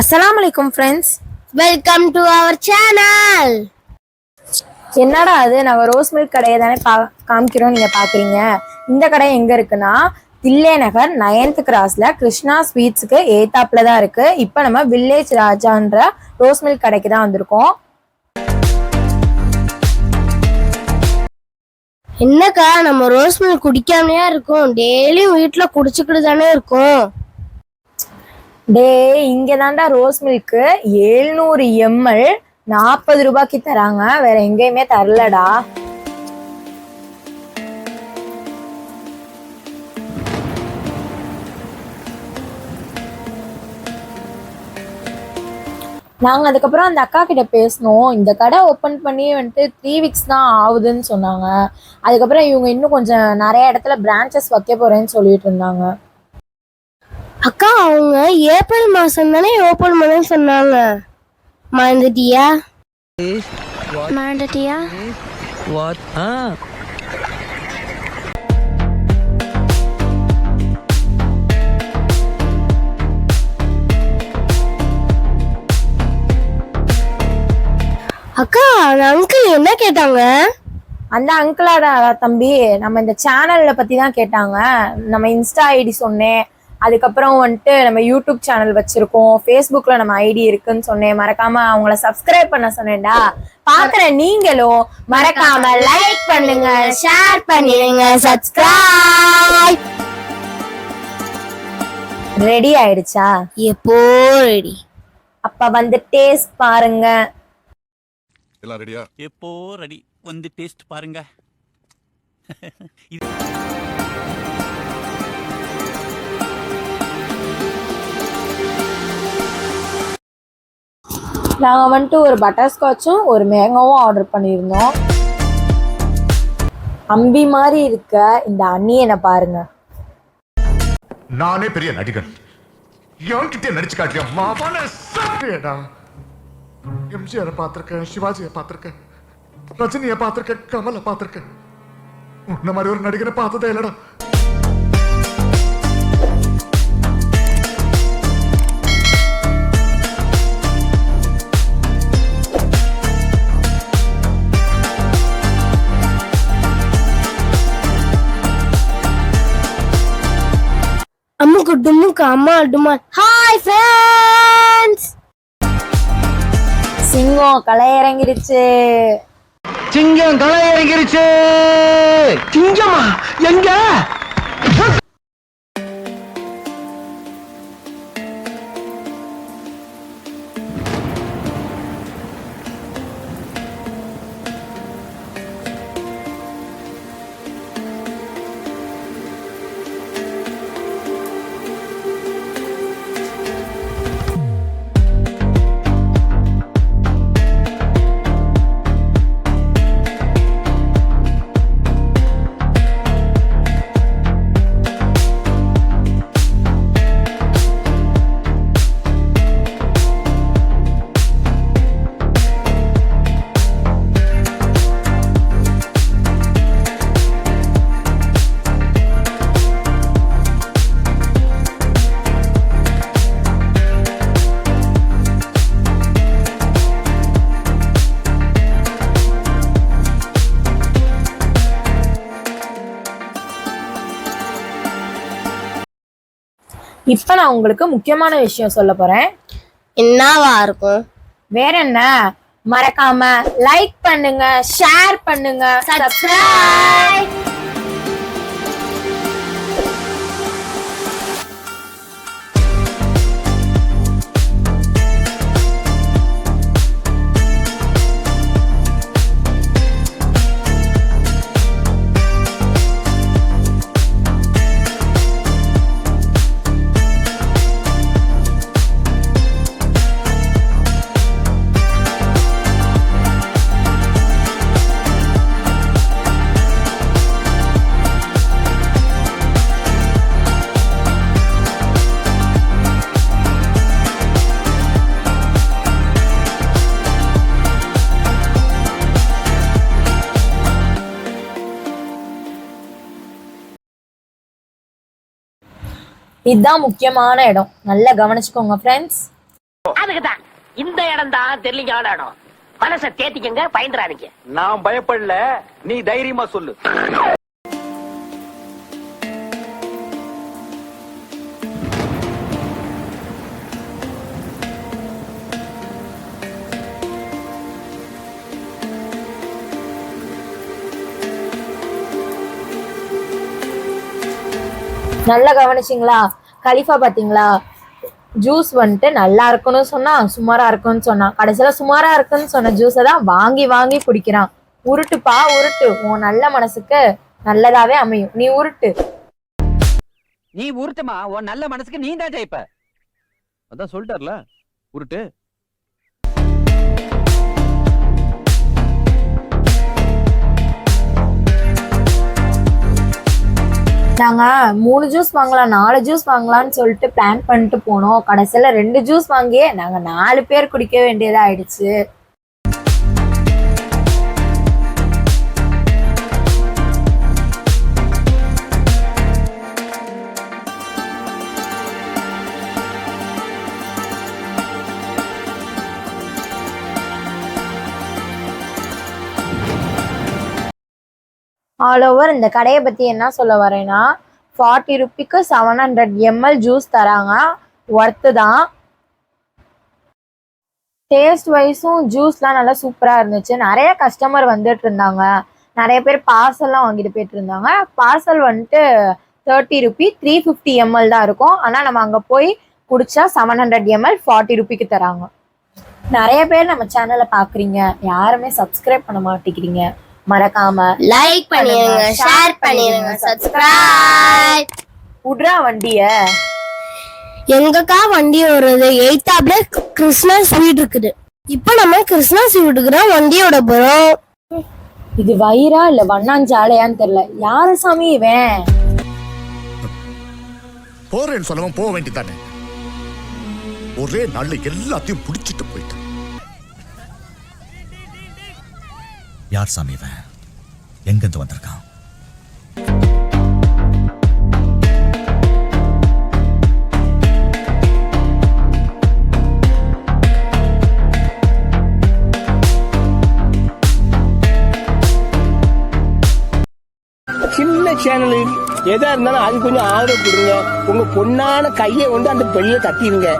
அஸ்ஸலாமு அலைக்கும் friends welcome to our channel என்னடா அது? நாங்கள் ரோஸ் மில்க் கடையை தானே பா காமிக்கிறோம். நீங்கள் பார்க்குறீங்க இந்த கடை எங்கே இருக்குன்னா தில்லை நகர் நயன்த் கிராஸில் கிருஷ்ணா ஸ்வீட்ஸுக்கு ஏத்தாப்புல தான் இருக்குது இப்போ நம்ம வில்லேஜ் ராஜான்ற ரோஸ் மில்க் கடைக்கு தான் வந்திருக்கோம். என்னக்கா நம்ம ரோஸ் மில்க் குடிக்காமையா இருக்கோம். டெய்லியும் வீட்ல குடிச்சுக்கிட்டு தானே இருக்கோம். டே இங்க தான்டா ரோஸ் மில்க்கு. ஏழ்நூறு எம்எல். நாற்பது ரூபாய்க்கு தராங்க. வேற எங்கேயுமே தரலடா. நாங்கள் அதுக்கப்புறம் அந்த அக்கா கிட்ட பேசினோம். இந்த கடை ஓப்பன் பண்ணி வந்துட்டு த்ரீ வீக்ஸ் தான் ஆகுதுன்னு சொன்னாங்க. அதுக்கப்புறம் இவங்க இன்னும் கொஞ்சம் நிறைய இடத்துல பிரான்ச்சஸ் வைக்க போறேன்னு சொல்லிட்டு இருந்தாங்க. அக்கா அவங்க ஏப்ரல் மாசம் தானே ஓபன் பண்ண சொன்னாங்க. மறந்துட்டியா? மறந்துட்டியா? What? Ah. அக்கா அந்த அங்கிள் என்ன கேட்டாங்க? அந்த அங்கிளோட தம்பி நம்ம இந்த சேனல்ல பத்தி தான் கேட்டாங்க. நம்ம இன்ஸ்டா ஐடி சொன்னேன். அதுக்கப்புறம் வந்துட்டு நம்ம யூடியூப் சேனல் வச்சிருக்கோம். ஃபேஸ்புக்ல நம்ம ஐடி இருக்குன்னு சொன்னேன். மறக்காம அவங்கள சப்ஸ்கிரைப் பண்ண சொன்னேன்டா. பாக்குற நீங்களும் மறக்காம லைக் பண்ணுங்க ஷேர் பண்ணிடுங்க சப்ஸ்கிரைப் ரெடி ஆயிடுச்சா? எப்போ ரெடி அப்ப வந்து டேஸ்ட் பாருங்க. எல்லாம் ரெடியா எப்போ ரெடி வந்து டேஸ்ட் பாருங்க. நாங்க வந்துட்டு ஒரு பட்டர் ஸ்காட்சும் ஒரு மேங்காவும் ஆர்டர் பண்ணியிருந்தோம். அம்பி மாதிரி இருக்க இந்த அண்ணியனை பாருங்க. நானே பெரிய நடிகன். என்கிட்ட நடிச்சு காட்டியா எம்ஜிஆரை பார்த்திருக்கேன் சிவாஜியை பார்த்திருக்கேன் ரஜினியை பார்த்திருக்கேன் கமலை பார்த்திருக்கேன். உன்ன மாதிரி ஒரு நடிகரை பார்த்ததே இல்லடா. அம்முக்கு அம்மா டும்மா ஹாய் ஃப்ரெண்ட்ஸ் சிங்கம் களை இறங்கிருச்சு சிங்கம் களை இறங்கிருச்சு சிங்கமா எங்க? இப்ப நான் உங்களுக்கு முக்கியமான விஷயம் சொல்ல போறேன். என்னவா இருக்கும்? வேற என்ன? மறக்காம லைக் பண்ணுங்க ஷேர் பண்ணுங்க சப்ஸ்கிரைப் இதுதான் முக்கியமான இடம். நல்லா கவனிச்சுக்கோங்க ஃப்ரெண்ட்ஸ் அதுக்குதான். இந்த இடம் தான் தெரியலிங்கான இடம். மனசை தேத்திக்கங்க பயந்துறாதீங்க. நான் பயப்படல. நீ தைரியமா சொல்லு. நல்லா கவனிச்சிங்களா? கலிஃபா பார்த்தீங்களா ஜூஸ் வந்துட்டு நல்லா இருக்குன்னு சொன்னா சுமாரா இருக்குன்னு சொன்னா கடைசியில சுமாரா இருக்குன்னு சொன்ன ஜூஸை தான் வாங்கி வாங்கி குடிக்கிறான். உருட்டுப்பா உருட்டு. உன் நல்ல மனசுக்கு நல்லதாவே அமையும். நீ உருட்டு. நீ உருட்டுமா? உன் நல்ல மனசுக்கு நீ தான் ஜெயிப்ப. அதான் சொல்லிட்டார்ல உருட்டு. நாங்கள் மூணு ஜூஸ் வாங்கலாம் நாலு ஜூஸ் வாங்கலாம்னு சொல்லிட்டு பிளான் பண்ணிட்டு போனோம். கடைசியில் ரெண்டு ஜூஸ் வாங்கியே நாங்கள் நாலு பேர் குடிக்க வேண்டியதாக ஆயிடுச்சு ஆல் ஓவர் இந்த கடையை பற்றி என்ன சொல்ல வரேன்னா ஃபார்ட்டி ருப்பிக்கு செவன் ஹண்ட்ரட் எம்எல் ஜூஸ் தராங்க. ஒர்த்து தான். டேஸ்ட் வைஸும் ஜூஸ்லாம் நல்லா சூப்பராக இருந்துச்சு. நிறைய கஸ்டமர் வந்துட்டு இருந்தாங்க. நிறைய பேர் பார்சல்லாம் வாங்கிட்டு போயிட்டு இருந்தாங்க. பார்சல் வந்துட்டு thirty rupee three fifty ML தான் இருக்கும். ஆனால் நம்ம அங்கே போய் குடிச்சா செவன் ஹண்ட்ரட் எம்எல் ஃபார்ட்டி ருபிக்கு தராங்க. நிறைய பேர் நம்ம சேனலை பார்க்குறீங்க யாருமே சப்ஸ்கிரைப் பண்ண மாட்டேங்கிறீங்க. மறக்காம லைக் பண்ணிருங்க ஷேர் பண்ணிருங்க சப்ஸ்கிரைப் விட்றா வண்டிய. எங்கக்கா வண்டி வருது எய்த்தாப்ல கிருஷ்ணா ஸ்வீட் இருக்குது. இப்போ நம்ம கிருஷ்ணா ஸ்வீட்டுக்கு தான் வண்டியோட போறோம். இது வயிறா இல்ல வண்ணாஞ்சாலையான்னு தெரியல. யாரு சாமி இவன்? போறேன்னு சொல்லவும் போக வேண்டியதானே ஒரே நாள்ல எல்லாத்தையும் புடிச்சிட்டு போயிட்டான். யார் சாமி இவன்? எங்கேருந்து வந்திருக்கான்? சின்ன சேனலில் எதா இருந்தாலும் அது கொஞ்சம் ஆதரவு கொடுங்க. உங்க பொண்ணான கையை வந்து அந்த பெரிய தட்டிடுங்க.